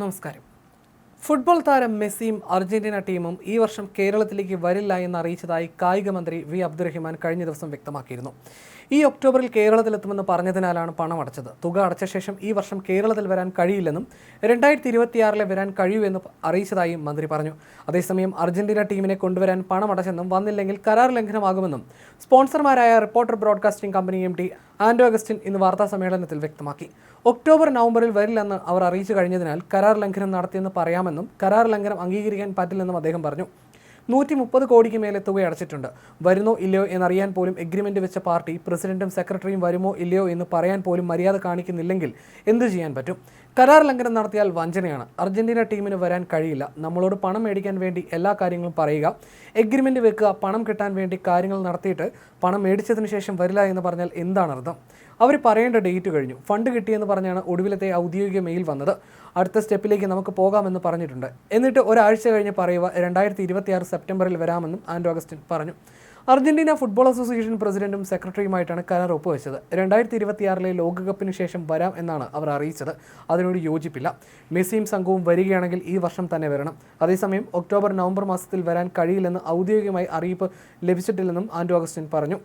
നമസ്കാരം. ഫുട്ബോൾ താരം മെസ്സിയും അർജന്റീന ടീമും ഈ വർഷം കേരളത്തിലേക്ക് വരില്ല എന്ന് അറിയിച്ചതായി കായിക മന്ത്രി വി അബ്ദുറഹിമാൻ കഴിഞ്ഞ ദിവസം വ്യക്തമാക്കിയിരുന്നു. ഈ ഒക്ടോബറിൽ കേരളത്തിലെത്തുമെന്ന് പറഞ്ഞതിനാലാണ് പണം അടച്ചത്. തുക അടച്ച ശേഷം ഈ വർഷം കേരളത്തിൽ വരാൻ കഴിയില്ലെന്നും രണ്ടായിരത്തി ഇരുപത്തിയാറിലെ വരാൻ കഴിയൂ എന്ന് അറിയിച്ചതായും മന്ത്രി പറഞ്ഞു. അതേസമയം അർജന്റീന ടീമിനെ കൊണ്ടുവരാൻ പണം അടച്ചെന്നും വന്നില്ലെങ്കിൽ കരാർ ലംഘനമാകുമെന്നും സ്പോൺസർമാരായ reporter broadcasting company M Anto Augustine ഇന്ന് വാർത്താ സമ്മേളനത്തിൽ വ്യക്തമാക്കി. ഒക്ടോബർ നവംബറിൽ വരില്ലെന്ന് അവർ അറിയിച്ചു കഴിഞ്ഞതിനാൽ കരാർ ലംഘനം നടത്തിയെന്ന് പറയാമെന്നും കരാർ ലംഘനം അംഗീകരിക്കാൻ പറ്റില്ലെന്നും അദ്ദേഹം പറഞ്ഞു. നൂറ്റി മുപ്പത് കോടിക്ക് മേലെ തുക അടച്ചിട്ടുണ്ട്. വരുന്നോ ഇല്ലയോ എന്നറിയാൻ പോലും എഗ്രിമെന്റ് വെച്ച പാർട്ടി പ്രസിഡന്റും സെക്രട്ടറിയും വരുമോ ഇല്ലയോ എന്ന് പറയാൻ പോലും മര്യാദ കാണിക്കുന്നില്ലെങ്കിൽ എന്തു ചെയ്യാൻ പറ്റും? കരാർ ലംഘനം നടത്തിയാൽ വഞ്ചനയാണ്. അർജന്റീന ടീമിന് വരാൻ കഴിയില്ല. നമ്മളോട് പണം മേടിക്കാൻ വേണ്ടി എല്ലാ കാര്യങ്ങളും പറയുക. എഗ്രിമെന്റ് വെക്കുക പണം കിട്ടാൻ വേണ്ടി കാര്യങ്ങൾ നടത്തിയിട്ട് പണം മേടിച്ചതിന് ശേഷം വരില്ല എന്ന് പറഞ്ഞാൽ എന്താണ് അർത്ഥം? അവർ പറയേണ്ട ഡേറ്റ് കഴിഞ്ഞു. ഫണ്ട് കിട്ടിയെന്ന് പറഞ്ഞാണ് ഒടുവിലത്തെ ഔദ്യോഗിക മെയിൽ വന്നത്. അടുത്ത സ്റ്റെപ്പിലേക്ക് നമുക്ക് പോകാമെന്ന് പറഞ്ഞിട്ടുണ്ട്. എന്നിട്ട് ഒരാഴ്ച കഴിഞ്ഞ് പറയുക രണ്ടായിരത്തി സെപ്റ്റംബറിൽ വരാമെന്നും ആൻഡ് ഓഗസ്റ്റിൻ പറഞ്ഞു. അർജന്റീന ഫുട്ബോൾ അസോസിയേഷൻ പ്രസിഡന്റും സെക്രട്ടറിയുമായിട്ടാണ് കരാർ ഒപ്പുവെച്ചത്. രണ്ടായിരത്തി ഇരുപത്തിയാറിലെ ലോകകപ്പിന് ശേഷം വരാം എന്നാണ് അവർ അറിയിച്ചത്. അതിനോട് യോജിപ്പില്ല. മെസ്സിയും സംഘവും വരികയാണെങ്കിൽ ഈ വർഷം തന്നെ വരണം. അതേസമയം ഒക്ടോബർ നവംബർ മാസത്തിൽ വരാൻ കഴിയില്ലെന്ന് ഔദ്യോഗികമായി അറിയിപ്പ് ലഭിച്ചിട്ടില്ലെന്നും ആൻഡോ ഓഗസ്റ്റിൻ പറഞ്ഞു.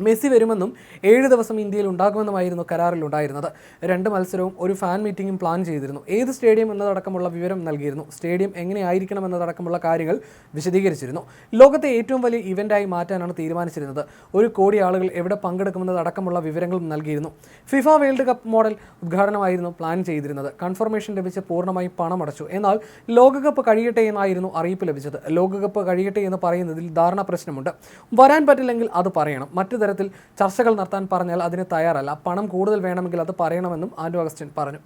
മെസ്സി വരുമെന്നും ഏഴ് ദിവസം ഇന്ത്യയിൽ ഉണ്ടാകുമെന്നുമായിരുന്നു കരാറിലുണ്ടായിരുന്നത്. രണ്ട് മത്സരവും ഒരു ഫാൻ മീറ്റിംഗും പ്ലാൻ ചെയ്തിരുന്നു. ഏത് സ്റ്റേഡിയം എന്നതടക്കമുള്ള വിവരം നൽകിയിരുന്നു. സ്റ്റേഡിയം എങ്ങനെയായിരിക്കണം എന്നതടക്കമുള്ള കാര്യങ്ങൾ വിശദീകരിച്ചിരുന്നു. ലോകത്തെ ഏറ്റവും വലിയ ഇവന്റായി മാറ്റാനാണ് തീരുമാനിച്ചിരുന്നത്. ഒരു കോടി ആളുകൾ എവിടെ പങ്കെടുക്കുമെന്നതടക്കമുള്ള വിവരങ്ങളും നൽകിയിരുന്നു. ഫിഫ വേൾഡ് കപ്പ് മോഡൽ ഉദ്ഘാടനമായിരുന്നു പ്ലാൻ ചെയ്തിരുന്നത്. കൺഫർമേഷൻ ലഭിച്ച് പൂർണമായും പണമടച്ചു. എന്നാൽ ലോകകപ്പ് കഴിയട്ടെ എന്നായിരുന്നു അറിയിപ്പ് ലഭിച്ചത്. ലോകകപ്പ് കഴിയട്ടെ എന്ന് പറയുന്നതിൽ ധാരണ പ്രശ്നമുണ്ട്. വരാൻ പറ്റില്ലെങ്കിൽ അത് പറയണം. മറ്റു തരത്തിൽ ചർച്ചകൾ നടത്താൻ പറഞ്ഞാൽ അതിന് തയ്യാറല്ല. പണം കൂടുതൽ വേണമെങ്കിൽ അത് പറയണമെന്നും ആൻഡു അഗസ്റ്റിൻ പറഞ്ഞു.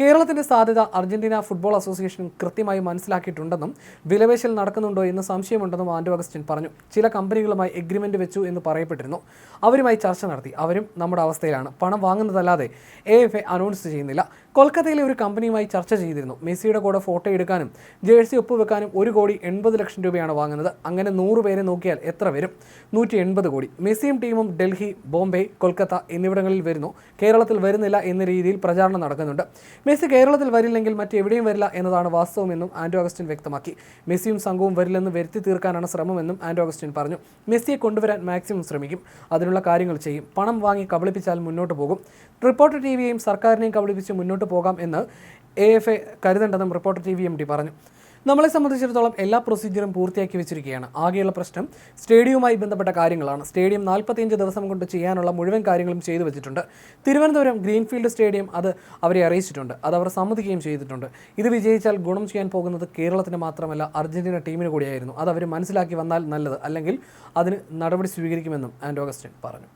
കേരളത്തിന്റെ സാധ്യത അർജന്റീന ഫുട്ബോൾ അസോസിയേഷൻ കൃത്യമായി മനസ്സിലാക്കിയിട്ടുണ്ടെന്നും വിലപേശൽ നടക്കുന്നുണ്ടോ എന്ന് സംശയമുണ്ടെന്നും ആൻഡു അഗസ്റ്റിൻ പറഞ്ഞു. ചില കമ്പനികളുമായി എഗ്രിമെന്റ് വെച്ചു എന്ന് പറയപ്പെട്ടിരുന്നു. അവരുമായി ചർച്ച നടത്തി. അവരും നമ്മുടെ അവസ്ഥയിലാണ്. പണം വാങ്ങുന്നതല്ലാതെ എ എഫ് എ അനൗൺസ് ചെയ്യുന്നില്ല. കൊൽക്കത്തയിലെ ഒരു കമ്പനിയുമായി ചർച്ച ചെയ്തിരുന്നു. മെസ്സിയുടെ കൂടെ ഫോട്ടോ എടുക്കാനും ജേഴ്സി ഒപ്പുവെക്കാനും ഒരു കോടി എൺപത് ലക്ഷം രൂപയാണ് വാങ്ങുന്നത്. അങ്ങനെ നൂറ് പേരെ നോക്കിയാൽ എത്ര വരും? നൂറ്റി എൺപത് കോടി. മെസ്സിയും ടീമും ഡൽഹി ബോംബെ കൊൽക്കത്ത എന്നിവിടങ്ങളിൽ വരുന്നു. കേരളത്തിൽ വരുന്നില്ല എന്ന രീതിയിൽ പ്രചാരണം നടക്കുന്നുണ്ട്. മെസ്സി കേരളത്തിൽ വരില്ലെങ്കിൽ മറ്റെവിടെയും വരില്ല എന്നതാണ് വാസ്തവമെന്നും ആൻഡോ അഗസ്റ്റിൻ വ്യക്തമാക്കി. മെസ്സിയും സംഘവും വരില്ലെന്ന് വരുത്തി തീർക്കാനാണ് ശ്രമമെന്നും ആൻഡോ അഗസ്റ്റിൻ പറഞ്ഞു. മെസ്സിയെ കൊണ്ടുവരാൻ മാക്സിമം ശ്രമിക്കും. അതിനുള്ള കാര്യങ്ങൾ ചെയ്യും. പണം വാങ്ങി കബളിപ്പിച്ചാൽ മുന്നോട്ട് പോകും. റിപ്പോർട്ടർ ടി വിയെയും സർക്കാരിനെയും കബളിപ്പിച്ച് മുന്നോട്ട് പോകാം എന്ന് A F A കരുതേണ്ടെന്നും reporter T V M D പറഞ്ഞു. നമ്മളെ സംബന്ധിച്ചിടത്തോളം എല്ലാ പ്രൊസീജിയറും പൂർത്തിയാക്കി വെച്ചിരിക്കുകയാണ്. ആകെയുള്ള പ്രശ്നം സ്റ്റേഡിയവുമായി ബന്ധപ്പെട്ട കാര്യങ്ങളാണ്. സ്റ്റേഡിയം നാൽപ്പത്തിയഞ്ച് ദിവസം കൊണ്ട് ചെയ്യാനുള്ള മുഴുവൻ കാര്യങ്ങളും ചെയ്തു വെച്ചിട്ടുണ്ട്. തിരുവനന്തപുരം ഗ്രീൻഫീൽഡ് സ്റ്റേഡിയം അത് അവരെ അറിയിച്ചിട്ടുണ്ട്. അത് അവർ സമ്മതിക്കുകയും ചെയ്തിട്ടുണ്ട്. ഇത് വിജയിച്ചാൽ ഗുണം ചെയ്യാൻ പോകുന്നത് കേരളത്തിന് മാത്രമല്ല അർജന്റീന ടീമിന് കൂടിയായിരുന്നു. അത് അവർ മനസ്സിലാക്കി വന്നാൽ നല്ലത്. അല്ലെങ്കിൽ അതിന് നടപടി സ്വീകരിക്കുമെന്നും ആൻഡ് ഓഗസ്റ്റിൻ പറഞ്ഞു.